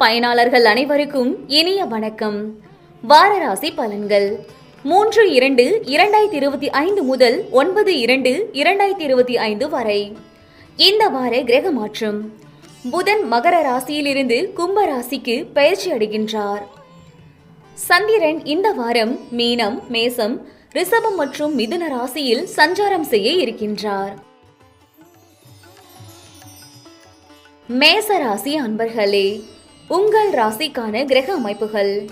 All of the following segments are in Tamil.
பயனாளர்கள் அனைவருக்கும் இனிய வணக்கம். வார ராசி பலன்கள். மூன்று இரண்டு இரண்டாயிரத்தி இருபத்தி ஐந்து முதல் ஒன்பது இரண்டு இரண்டாயிரத்தி இருபத்தி ஐந்து வரை. இந்த வார கிரக மாற்றம். புதன் மகர ராசியிலிருந்து கும்ப ராசிக்கு பயிற்சி அடைகின்றார். சந்திரன் இந்த வாரம் மீனம் மேசம் ரிஷபம் மற்றும் மிதுன ராசியில் சஞ்சாரம் செய்ய இருக்கின்றார். மேச ராசி அன்பர்களே உங்கள் ராசிக்கான கிரக அமைப்புகள்.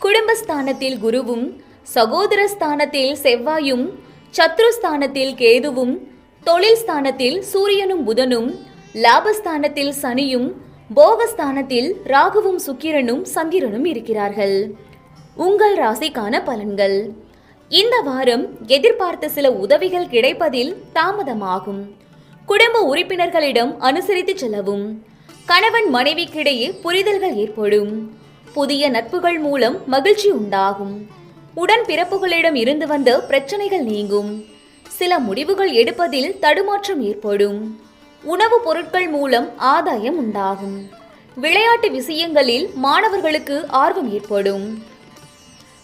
குடும்பஸ்தானத்தில் குருவும் சகோதர ஸ்தானத்தில் செவ்வாயும் சத்ருஸ்தானத்தில் கேதுவும் தொழில் ஸ்தானத்தில் சூரியனும் புதனும் லாபஸ்தானத்தில் சனியும் போகஸ்தானத்தில் ராகுவும் சுக்கிரனும் சந்திரனும் இருக்கிறார்கள். உங்கள் ராசிக்கான பலன்கள். இந்த வாரம் எதிர்பார்த்த சில உதவிகள் கிடைப்பதில் தாமதமாகும். குடும்ப உறுப்பினர்களிடம் அனுசரித்து செல்லவும். கணவன் மனைவிக்கிடையே புரிதல்கள் ஏற்படும். புதிய நட்புகள் மூலம் மகிழ்ச்சி உண்டாகும். உடன் பிறப்புகளிடம் இருந்து வந்த பிரச்சனைகள் நீங்கும். சில முடிவுகள் எடுப்பதில் தடுமாற்றம் ஏற்படும். உணவுப் பொருட்கள் மூலம் ஆதாயம் உண்டாகும். விளையாட்டு விஷயங்களில் மாணவர்களுக்கு ஆர்வம் ஏற்படும்.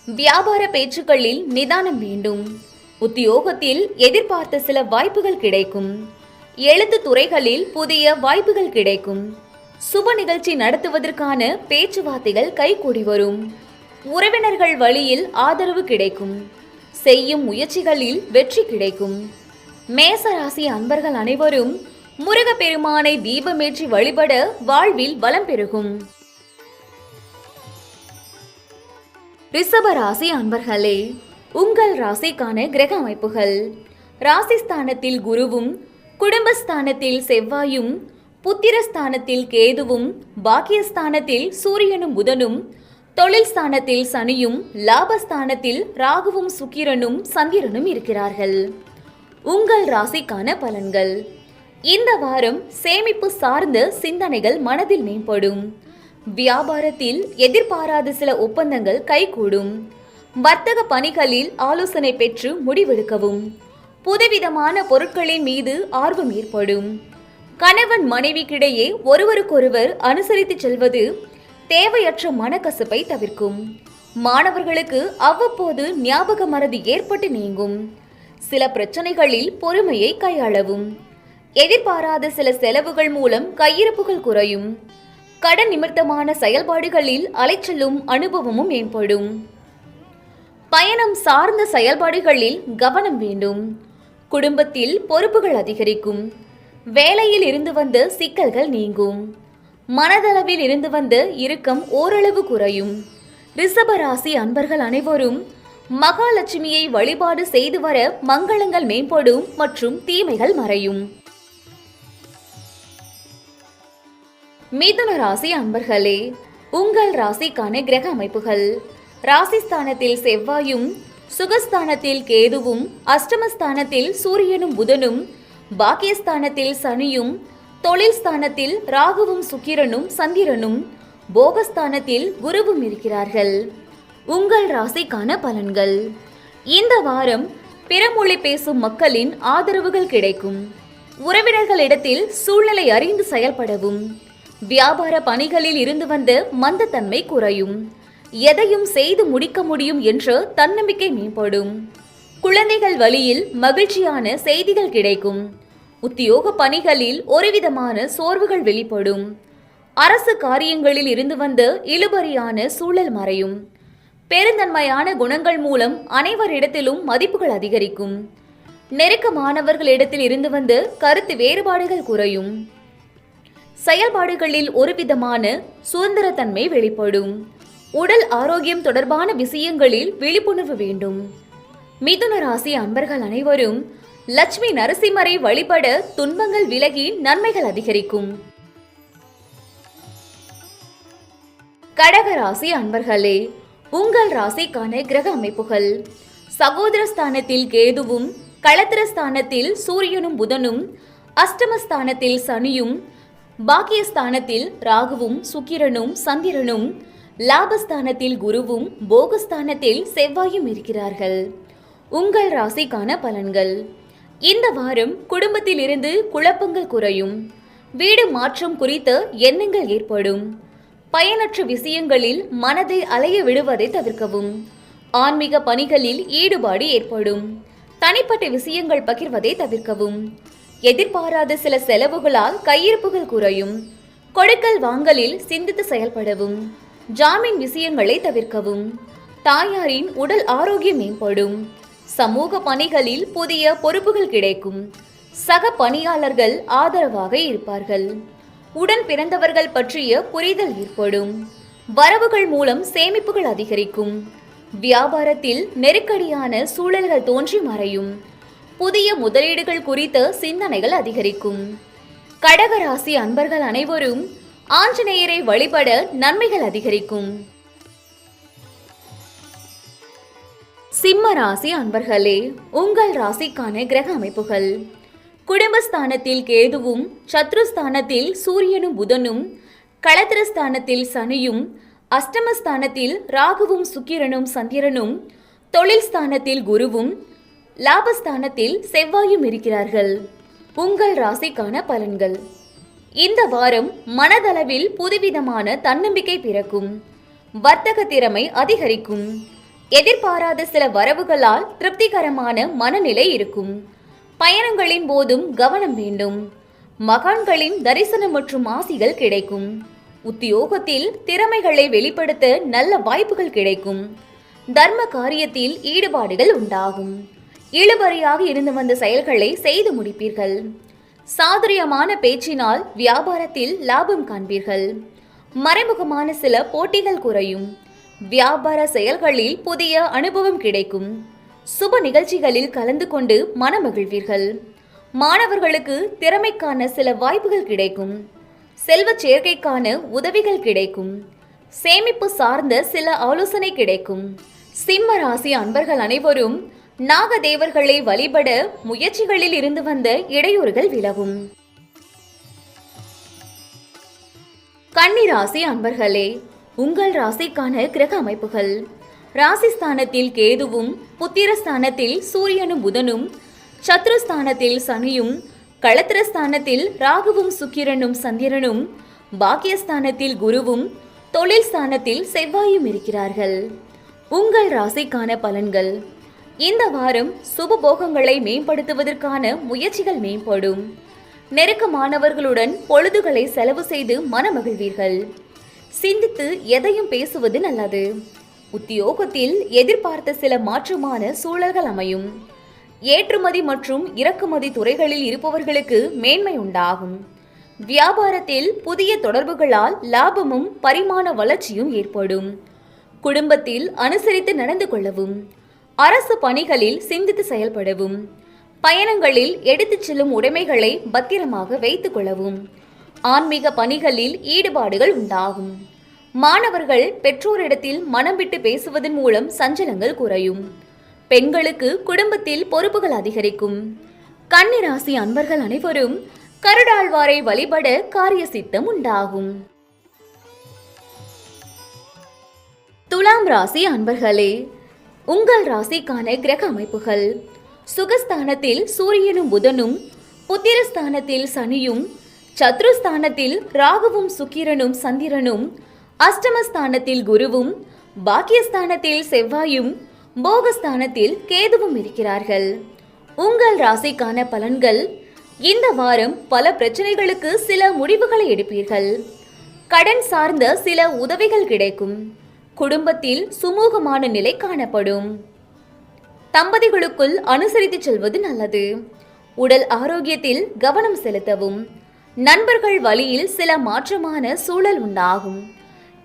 வியாபார பேச்சுக்களில் நிதானம் வேண்டும். உத்தியோகத்தில் எதிர்பார்த்த சில வாய்ப்புகள் கிடைக்கும். எழுத்து துறைகளில் புதிய வாய்ப்புகள் கிடைக்கும். சுப நிகழ்ச்சி நடத்துவதற்கான பேச்சுவார்த்தைகள் கைகூடி வரும். உறவினர்கள் வழியில் ஆதரவு கிடைக்கும். செய்யும் முயற்சிகளில் வெற்றி கிடைக்கும். மேச ராசி அன்பர்கள் அனைவரும் முருகப்பெருமானை தீபமேற்றி வழிபட வாழ்வில் வளம் பெருகும். ரிஷப ராசி அன்பர்களே உங்கள் ராசிக்கான கிரக அமைப்புகள். ராசிஸ்தானத்தில் குருவும் குடும்பஸ்தானத்தில் செவ்வாயும் புத்திரஸ்தானத்தில் கேதுவும் பாக்கியஸ்தானத்தில் சூரியனும் புதனும் தொழில் ஸ்தானத்தில் சனியும் லாபஸ்தானத்தில் ராகுவும் சுக்கிரனும் சந்திரனும் இருக்கிறார்கள். உங்கள் ராசிக்கான பலன்கள். இந்த வாரம் சேமிப்பு சார்ந்த சிந்தனைகள் மனதில் மேம்படும். வியாபாரத்தில் எதிர்பாராத சில ஒப்பந்தங்கள் கைகூடும். வர்த்தக பணிகளில் ஆலோசனை பெற்று முடிவெடுக்கவும். புதுவிதமான பொருட்களின் மீது ஆர்வம் ஏற்படும். கணவன் மனைவிக்கிடையே ஒருவருக்கொருவர் அனுசரித்து செல்வது தேவையற்ற மனக்கசப்பை தவிர்க்கும். மாணவர்களுக்கு அவ்வப்போது ஞாபக மறதி ஏற்பட்டு நீங்கும். சில பிரச்சனைகளில் பொறுமையை கையாளவும். எதிர்பாராத சில செலவுகள் மூலம் கையிருப்புகள் குறையும். கடன் நிமித்தமான செயல்பாடுகளில் அலைச்சலும் அனுபவமும் மேம்படும் பயணம் சார்ந்த செயல்பாடுகளில் கவனம் வேண்டும். குடும்பத்தில் பொறுப்புகள் அதிகரிக்கும். வேலையில் இருந்து வந்து சிக்கல்கள் நீங்கும். மனதளவில் இருந்து வந்த இறுக்கம் ஓரளவு குறையும். ரிஷபராசி அன்பர்கள் அனைவரும் மகாலட்சுமியை வழிபாடு செய்து வர மங்களங்கள் மேம்படும் மற்றும் தீமைகள் மறையும். மிதுன ராசி அன்பர்களே உங்கள் ராசிக்கான கிரக அமைப்புகள். ராசிஸ்தானத்தில் செவ்வாயும் சுகஸ்தானத்தில் கேதுவும் அஷ்டமஸ்தானத்தில் சூரியனும் புதனும் பாக்கியஸ்தானத்தில் சனியும் தொழில் ஸ்தானத்தில் ராகுவும் சுக்கிரனும் சந்திரனும் போகஸ்தானத்தில் குருவும் இருக்கிறார்கள். உங்கள் ராசிக்கான பலன்கள். இந்த வாரம் பிறமொழி பேசும் மக்களின் ஆதரவுகள் கிடைக்கும். உறவினர்களிடத்தில் சூழ்நிலை அறிந்து செயல்படவும். வியாபார பணிகளில் இருந்து வந்த மந்தத்தன்மை குறையும். எதையும் செய்து முடிக்க முடியும் என்ற தன்னம்பிக்கை மேம்படும். குழந்தைகள் வழியில் மகிழ்ச்சியான செய்திகள் கிடைக்கும். உத்தியோக பணிகளில் ஒருவிதமான சோர்வுகள் வெளிப்படும். அரசு காரியங்களில் இருந்து வந்த இழுபறியான சூழல் மறையும். பெருந்தன்மையான குணங்கள் மூலம் அனைவரிடத்திலும் மதிப்புகள் அதிகரிக்கும். நெருக்கமானவர்களிடத்தில் இருந்து வந்த கருத்து வேறுபாடுகள் குறையும். செயல்பாடுகளில் ஒருவிதமான சுதந்திரத்தன்மை வெளிப்படும். உடல் ஆரோக்கியம் தொடர்பான விஷயங்களில் விழிப்புணர்வு வேண்டும். மிதுன ராசி அன்பர்கள் அனைவரும் லட்சுமி நரசிம்மரை வழிபட துன்பங்கள் விலகி நன்மைகள் அதிகரிக்கும். கடக ராசி அன்பர்களே உங்கள் ராசிக்கான கிரக அமைப்புகள். சகோதரஸ்தானத்தில் கேதுவும் களத்திரஸ்தானத்தில் சூரியனும் புதனும் அஷ்டமஸ்தானத்தில் சனியும் பாக்கியஸ்தானத்தில் ராகுவும் சுக்கிரனும் சந்திரனும் லாபஸ்தானத்தில் குருவும் போகஸ்தானத்தில் செவ்வாயும் இருக்கிறார்கள். உங்கள் ராசிக்கான பலன்கள். இந்த வாரம் குடும்பத்தில் இருந்து குழப்பங்கள் குறையும். வீடு மாற்றம் குறித்த எண்ணங்கள் ஏற்படும். பயனற்ற விஷயங்களில் மனதை அலைய விடுவதை தவிர்க்கவும். ஆன்மீக பணிகளில் ஈடுபாடு ஏற்படும். தனிப்பட்ட விஷயங்கள் பகிர்வதை தவிர்க்கவும். எதிர்பாராத சில செலவுகளால் கையிருப்புகள் குறையும். கொடுக்கல் வாங்கலில் சிந்தித்து செயல்படவும். ஜாமீன் விஷயங்களை தவிர்க்கவும். தாயாரின் உடல் ஆரோக்கியம் மேம்படும். சமூக பணிகளில் புதிய பொறுப்புகள் கிடைக்கும். சக பணியாளர்கள் ஆதரவாக இருப்பார்கள். உடன் பிறந்தவர்கள் பற்றிய புரிதல் ஏற்படும். வரவுகள் மூலம் சேமிப்புகள் அதிகரிக்கும். வியாபாரத்தில் நெருக்கடியான சூழல்கள் தோன்றி மறையும். புதிய முதலீடுகள் குறித்த சிந்தனைகள் அதிகரிக்கும். கடகராசி அன்பர்கள் அனைவரும் ஆஞ்சநேயரை வழிபட நன்மைகள் அதிகரிக்கும். சிம்ம ராசி அன்பர்களே உங்கள் ராசிக்கான கிரக அமைப்புகள். குடும்பஸ்தானத்தில் கேதுவும் சத்ருஸ்தானத்தில் சூரியனும் புதனும் களத்திரஸ்தானத்தில் சனியும் அஷ்டமஸ்தானத்தில் ராகுவும் சுக்கிரனும் சந்திரனும் தொழில் ஸ்தானத்தில் குருவும் லாபஸ்தானத்தில் செவ்வாயும் இருக்கிறார்கள். உங்கள் ராசிக்கான பலன்கள். இந்த வாரம் மனதளவில் புதுவிதமான தன்னம்பிக்கை பிறக்கும். வர்த்தக திறமை அதிகரிக்கும். எதிர்பாராத சில வரவுகளால் திருப்திகரமான மனநிலை இருக்கும். பயணங்களின் போதும் கவனம் வேண்டும். மகான்களின் தரிசனம் மற்றும் ஆசிகள் கிடைக்கும். உத்தியோகத்தில் திறமைகளை வெளிப்படுத்த நல்ல வாய்ப்புகள் கிடைக்கும். தர்ம காரியத்தில் ஈடுபாடுகள் உண்டாகும். இழுபறியாக இருந்து வந்த செயல்களை செய்து முடிப்பீர்கள். சாதுரியமான பேச்சினால் வியாபாரத்தில் லாபம் காண்பீர்கள். மறைமுகமான சில போட்டிகள் குறையும். வியாபார செயல்களில் புதிய அனுபவம் கிடைக்கும். சுப நிகழ்ச்சிகளில் கலந்து கொண்டு மனமகிழ்வீர்கள். மாணவர்களுக்கு திறமைக்கான சில வாய்ப்புகள் கிடைக்கும். செல்வச் சேர்க்கைக்கான உதவிகள் கிடைக்கும். சேமிப்பு சார்ந்த சில ஆலோசனை கிடைக்கும். சிம்ம ராசி அன்பர்கள் அனைவரும் நாகதேவர்களை வழிபட முயற்சிகளில் இருந்து வந்த இடையூறுகள் விலகும். கன்னிராசி அன்பர்களே உங்கள் ராசிக்கான கிரக அமைப்புகள். ராசிஸ்தானத்தில் கேதுவும் புத்திரஸ்தானத்தில் சூரியனும் புதனும் சத்ருஸ்தானத்தில் சனியும் களத்திரஸ்தானத்தில் ராகுவும் சுக்கிரனும் சந்திரனும் பாக்கியஸ்தானத்தில் குருவும் தொழில் ஸ்தானத்தில் செவ்வாயும் இருக்கிறார்கள். உங்கள் ராசிக்கான பலன்கள். இந்த வாரம் சுபபோகங்களை மேம்படுத்துவதற்கான முயற்சிகள் மேம்படும். நெருக்கமானவர்களுடன் பொழுதுகளை செலவு செய்து மனமகிழ்வீர்கள். சிந்தித்து எதையும் பேசுவது நல்லது. உத்தியோகத்தில் எதிர்பார்த்த சில மாற்றமான சூழல்கள் அமையும். ஏற்றுமதி மற்றும் இறக்குமதி துறைகளில் இருப்பவர்களுக்கு மேன்மை உண்டாகும். வியாபாரத்தில் புதிய தொடர்புகளால் லாபமும் பரிமாண வளர்ச்சியும் ஏற்படும். குடும்பத்தில் அனுசரித்து நடந்து கொள்ளவும் அரசு பணிகளில் சிந்தித்து செயல்படவும் பயணங்களில் எடுத்துச் செல்லும் உடைமைகளை பத்திரமாக வைத்துக் கொள்ளவும் ஆன்மீக பணிகளில் ஈடுபாடுகள் உண்டாகும். மாணவர்கள் பெற்றோரிடத்தில் மனம் விட்டு பேசுவதன் மூலம் சஞ்சலங்கள் குறையும். பெண்களுக்கு குடும்பத்தில் பொறுப்புகள் அதிகரிக்கும். கன்னிராசி அன்பர்கள் அனைவரும் கருடாழ்வாரை வழிபட காரிய சித்தம் உண்டாகும். துலாம் ராசி அன்பர்களே உங்கள் ராசிக்கான கிரக அமைப்புகள். சுகஸ்தானத்தில் சூரியனும் புதனும் புத்திரஸ்தானத்தில் சனியும் சத்ருஸ்தானத்தில் ராகுவும் சுக்கிரனும் சந்திரனும் அஷ்டமஸ்தானத்தில் குருவும் பாக்கியஸ்தானத்தில் செவ்வாயும் போகஸ்தானத்தில் கேதுவும் இருக்கிறார்கள். உங்கள் ராசிக்கான பலன்கள் இந்த வாரம் பல பிரச்சனைகளுக்கு சில முடிவுகளை எடுப்பீர்கள். கடன் சார்ந்த சில உதவிகள் கிடைக்கும். குடும்பத்தில் சுமூகமான நிலை காணப்படும். தம்பதிகளுக்குள் அனுசரித்து செல்வது நல்லது. உடல் ஆரோக்கியத்தில் கவனம் செலுத்தவும். நண்பர்கள் வழியில் சில மாற்றமான சூழல் உண்டாகும்.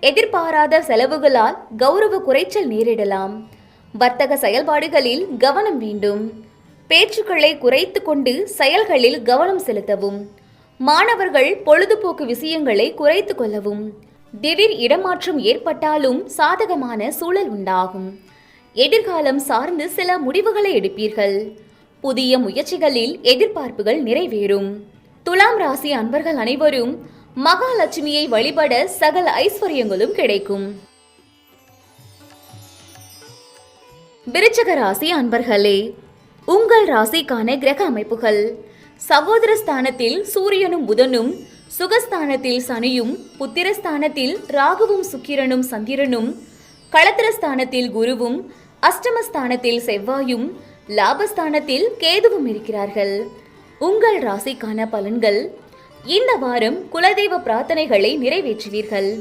எதிர்பாராத செலவுகளால் கௌரவ குறைச்சல் நேரிடலாம். வர்த்தக செயல்பாடுகளில் கவனம் வேண்டும். பேச்சுக்களை குறைத்து கொண்டு செயல்களில் கவனம் செலுத்தவும். மாணவர்கள் பொழுதுபோக்கு விஷயங்களை குறைத்து கொள்ளவும். திடீர் இடமாற்றம் ஏற்பட்டாலும் சாதகமான சூழல் உண்டாகும். எதிர்காலம் சார்ந்து சில முடிவுகளை எடுப்பீர்கள். புதிய முயற்சிகளில் எதிர்பார்ப்புகள் நிறைவேறும். துலாம் ராசி அன்பர்கள் அனைவரும் மகாலட்சுமியை வழிபட சகல ஐஸ்வர்யங்களும் கிடைக்கும். விருச்சக ராசி அன்பர்களே உங்கள் ராசிக்கான கிரக அமைப்புகள். சகோதர ஸ்தானத்தில் சூரியனும் புதனும் சுகஸ்தானத்தில் சனியும் புத்திரஸ்தானத்தில் ராகுவும் சுக்கிரனும் சந்திரனும் களத்திரஸ்தானத்தில் குருவும் அஷ்டமஸ்தானத்தில் செவ்வாயும் லாபஸ்தானத்தில் கேதுவும் இருக்கிறார்கள். உங்கள் ராசிக்கான பலன்கள். இந்த வாரம் குலதெய்வ பிரார்த்தனைகளை நிறைவேற்றுவீர்கள்.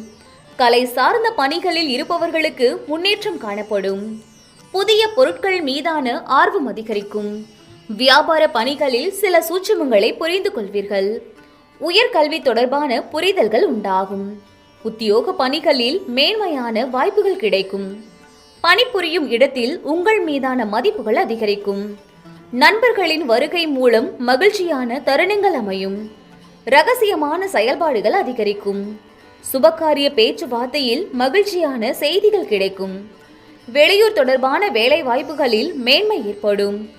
கலை சார்ந்த பணிகளில் இருப்பவர்களுக்கு முன்னேற்றம் காணப்படும். புதிய பொருட்கள் மீதான ஆர்வம் அதிகரிக்கும். வியாபார பணிகளில் சில சூட்சமங்களை புரிந்து கொள்வீர்கள். உயர்கல்வி தொடர்பான புரிதல்கள் உண்டாகும். உத்தியோக பணிகளில் மேன்மையான வாய்ப்புகள் கிடைக்கும். பணிபுரியும் இடத்தில் உங்கள் மீதான மதிப்புகள் அதிகரிக்கும். நண்பர்களின் வருகை மூலம் மகிழ்ச்சியான தருணங்கள் அமையும். ரகசியமான செயல்பாடுகள் அதிகரிக்கும். சுபகாரிய பேச்சுவார்த்தையில் மகிழ்ச்சியான செய்திகள் கிடைக்கும். வெளியூர் தொடர்பான வேலை வாய்ப்புகளில் மேன்மை ஏற்படும்.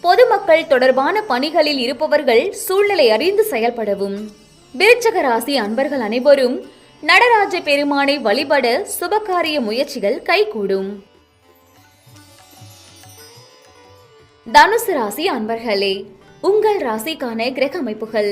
பொதுமக்கள் தொடர்பான பணிகளில் இருப்பவர்கள் சூழ்நிலை அறிந்து செயல்படவும். விருச்சக ராசி அன்பர்கள் அனைவரும் நடராஜ பெருமானை வழிபட சுபகாரிய முயற்சிகள் கைகூடும். தனுசு ராசி அன்பர்களே உங்கள் ராசிக்கான கிரக அமைப்புகள்.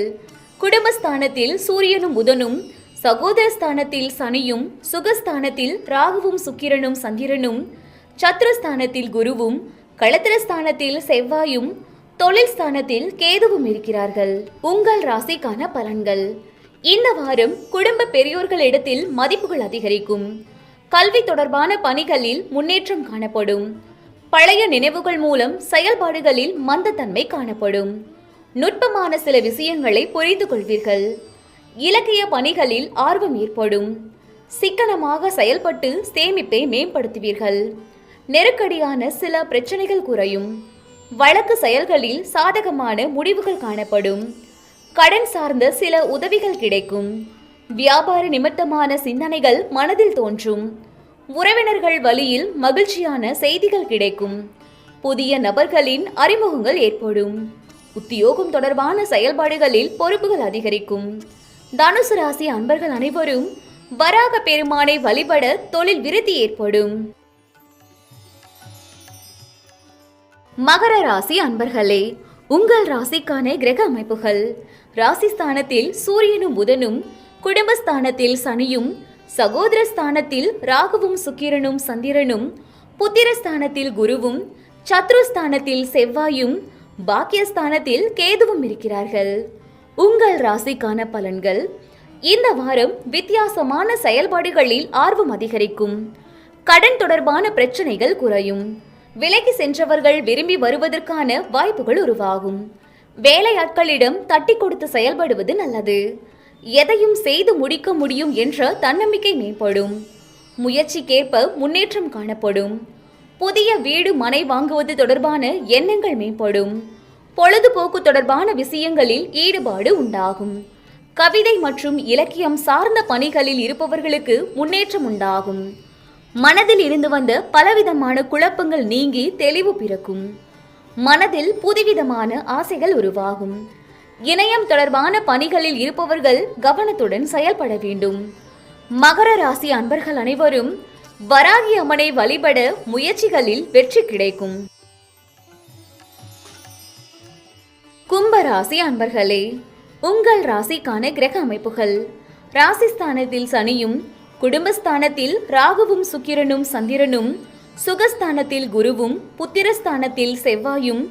குடும்பஸ்தானத்தில் சூரியனும் புதனும் சகோதரஸ்தானத்தில் சனியும் சுகஸ்தானத்தில் ராகுவும் சுக்கிரனும் சந்திரனும் சத்ருஸ்தானத்தில் குருவும் களத்திரஸ்தானத்தில் செவ்வாயும் தொழில் ஸ்தானத்தில் கேதுவும் இருக்கிறார்கள். உங்கள் ராசிக்கான பலன்கள். இந்த வாரம் குடும்ப பெரியோர்களிடத்தில் மதிப்புகள் அதிகரிக்கும். கல்வி தொடர்பான பணிகளில் முன்னேற்றம் காணப்படும். பழைய நினைவுகள் மூலம் செயல்பாடுகளில் மந்தத்தன்மை காணப்படும். நுட்பமான சில விஷயங்களை புரிந்து கொள்வீர்கள். இலக்கிய பணிகளில் ஆர்வம் ஏற்படும். சிக்கனமாக செயல்பட்டு சேமிப்பை மேம்படுத்துவீர்கள். நெருக்கடியான சில பிரச்சனைகள் குறையும். வழக்கு செயல்களில் சாதகமான முடிவுகள் காணப்படும். கடன் சார்ந்த சில உதவிகள் கிடைக்கும். வியாபார நிமித்தமான சிந்தனைகள் மனதில் தோன்றும். உறவினர்கள் வழியில் மகிழ்ச்சியான செய்திகள் கிடைக்கும். புதிய நபர்களின் அறிமுகங்கள் ஏற்படும். உத்தியோகம் தொடர்பான செயல்பாடுகளில் பொறுப்புகள் அதிகரிக்கும். தனுசு ராசி அன்பர்கள் அனைவரும் வராக பெருமானை வழிபட தொழில் விருத்தி ஏற்படும். மகர ராசி அன்பர்களே உங்கள் ராசிக்கான கிரக அமைப்புகள். ராசிஸ்தானத்தில் சூரியனும் புதனும் குடும்பஸ்தானத்தில் சனியும் சகோதர ஸ்தானத்தில் ராகுவும் சுக்கிரனும் சந்திரனும் புத்திரஸ்தானத்தில் குருவும் சத்ருஸ்தானத்தில் செவ்வாயும் பாக்கியஸ்தானத்தில் கேதுவும் இருக்கிறார்கள். உங்கள் ராசிக்கான பலன்கள் இந்த வாரம் வித்தியாசமான செயல்பாடுகளில் ஆர்வம் அதிகரிக்கும். கடன் தொடர்பான பிரச்சனைகள் குறையும். விலகி சென்றவர்கள் விரும்பி வருவதற்கான வாய்ப்புகள் உருவாகும். வேலையாட்களிடம் தட்டி கொடுத்து செயல்படுவது நல்லது. எதையும் செய்து முடிக்க முடியும் என்ற தன்னம்பிக்கை மேம்படும். முயற்சிக்கேற்ப முன்னேற்றம் காணப்படும். புதிய வீடு மனை வாங்குவது தொடர்பான எண்ணங்கள் மேம்படும். பொழுதுபோக்கு தொடர்பான விஷயங்களில் ஈடுபாடு உண்டாகும். கவிதை மற்றும் இலக்கியம் சார்ந்த பணிகளில் இருப்பவர்களுக்கு முன்னேற்றம் உண்டாகும். மனதில் இருந்து வந்த பலவிதமான குழப்பங்கள் நீங்கி தெளிவு பிறக்கும். மனதில் புதுவிதமான ஆசைகள் உருவாகும். இணையம் தொடர்பான பணிகளில் இருப்பவர்கள் கவனத்துடன் செயல்பட வேண்டும். மகர ராசி அன்பர்கள் அனைவரும் வராகி அம்மனை வழிபட முயற்சிகளில் வெற்றி கிடைக்கும். கும்பராசி அன்பர்களே உங்கள் ராசிக்கான கிரக அமைப்புகள். ராசிஸ்தானத்தில் சனியும் குடும்பஸ்தானத்தில் ராகுவும் சுக்கிரனும் சந்திரனும் சுகஸ்தானத்தில் குருவும் புத்திரஸ்தானத்தில் செவ்வாயும்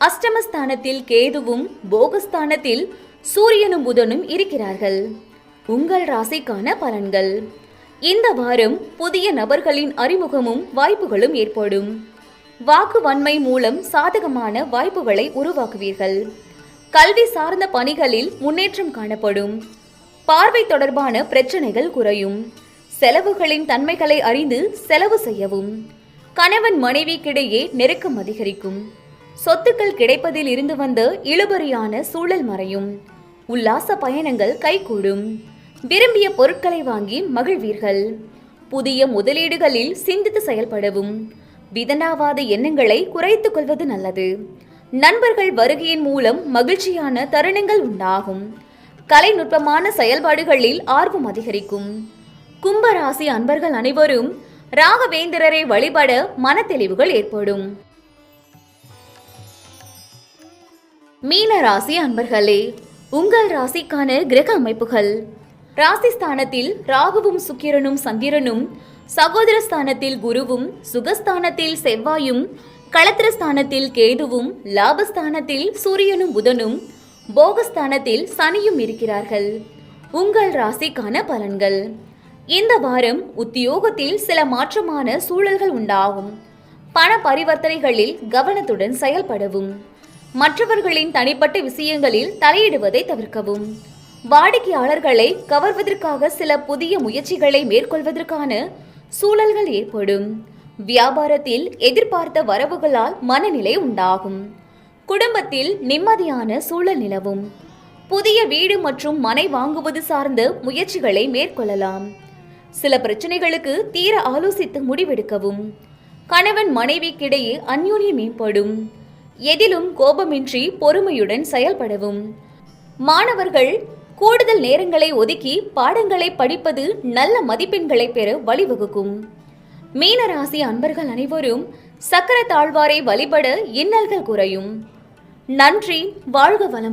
அஷ்டமஸ்தானத்தில் கேதுவும் போகஸ்தானத்தில் சூரியனும் புதனும் இருக்கிறார்கள். உங்கள் ராசிக்கான பலன்கள். இந்த வாரம் புதிய நபர்களின் அறிமுகமும் வாய்ப்புகளும் ஏற்படும். வாக்கு வன்மை மூலம் சாதகமான வாய்ப்புகளை உருவாக்குவீர்கள். கல்வி சார்ந்த பணிகளில் முன்னேற்றம் காணப்படும். பார்வை தொடர்பான பிரச்சனைகள் குறையும். செலவுகளின் தன்மைகளை அறிந்து செலவு செய்யவும். கணவன் மனைவிக்கிடையே நெருக்கம் அதிகரிக்கும். சொத்துக்கள் கிடைப்பதில் இருந்து வந்த இழுபறியான சூழல் மறையும். உல்லாச பயணங்கள் கைகூடும். விரும்பிய பொருட்களை வாங்கி மகிழ்வீர்கள். புதிய முதலீடுகளில் சிந்தித்து செயல்படவும். விதனாவாத எண்ணங்களை குறைத்துக் கொள்வது நல்லது. நண்பர்கள் வருகையின் மூலம் மகிழ்ச்சியான தருணங்கள் உண்டாகும். கலைநுட்பமான செயல்பாடுகளில் ஆர்வம் அதிகரிக்கும். கும்பராசி அன்பர்கள் அனைவரும் ராகவேந்திரரை வழிபட மனத்தெளிவுகள் ஏற்படும். மீன ராசி அன்பர்களே உங்கள் ராசிக்கான கிரக அமைப்புகள். ராசி ஸ்தானத்தில் ராகுவும் சுக்கிரனும் சந்திரனும் சகோதர ஸ்தானத்தில் குருவும் சுகஸ்தானத்தில் செவ்வாயும் களத்திரஸ்தானத்தில் கேதுவும் லாபஸ்தானத்தில் சூரியனும் புதனும் போகஸ்தானத்தில் சனியும் இருக்கிறார்கள். உங்கள் ராசிக்கான பலன்கள். இந்த வாரம் உத்தியோகத்தில் சில மாற்றமான சூழல்கள் உண்டாகும். பண பரிவர்த்தனைகளில் கவனத்துடன் செயல்படவும். மற்றவர்களின் தனிப்பட்ட விஷயங்களில் தலையிடுவதை தவிர்க்கவும். வாடிக்கையாளர்களை கவர்வதற்காக சில புதிய முயற்சிகளை மேற்கொள்வதற்கான சூழல்கள் ஏற்படும். வியாபாரத்தில் எதிர்பார்த்த வரவுகளால் மனநிலை உண்டாகும். குடும்பத்தில் நிம்மதியான சூழல் நிலவும். புதிய வீடு மற்றும் மனை வாங்குவது சார்ந்த முயற்சிகளை மேற்கொள்ளலாம். சில பிரச்சனைகளுக்கு தீர ஆலோசித்து முடிவெடுக்கவும். கணவன் மனைவிக்கிடையே அந்யோன்யம் மேம்படும் எதிலும் கோபமின்றி பொறுமையுடன் செயல்படவும். மாணவர்கள் கூடுதல் நேரங்களை ஒதுக்கி பாடங்களை படிப்பது நல்ல மதிப்பெண்களை பெற வழிவகுக்கும். மீனராசி அன்பர்கள் அனைவரும் சக்கர தாழ்வாரை வழிபட இன்னல்கள் குறையும். நன்றி வாழ்க வளம்.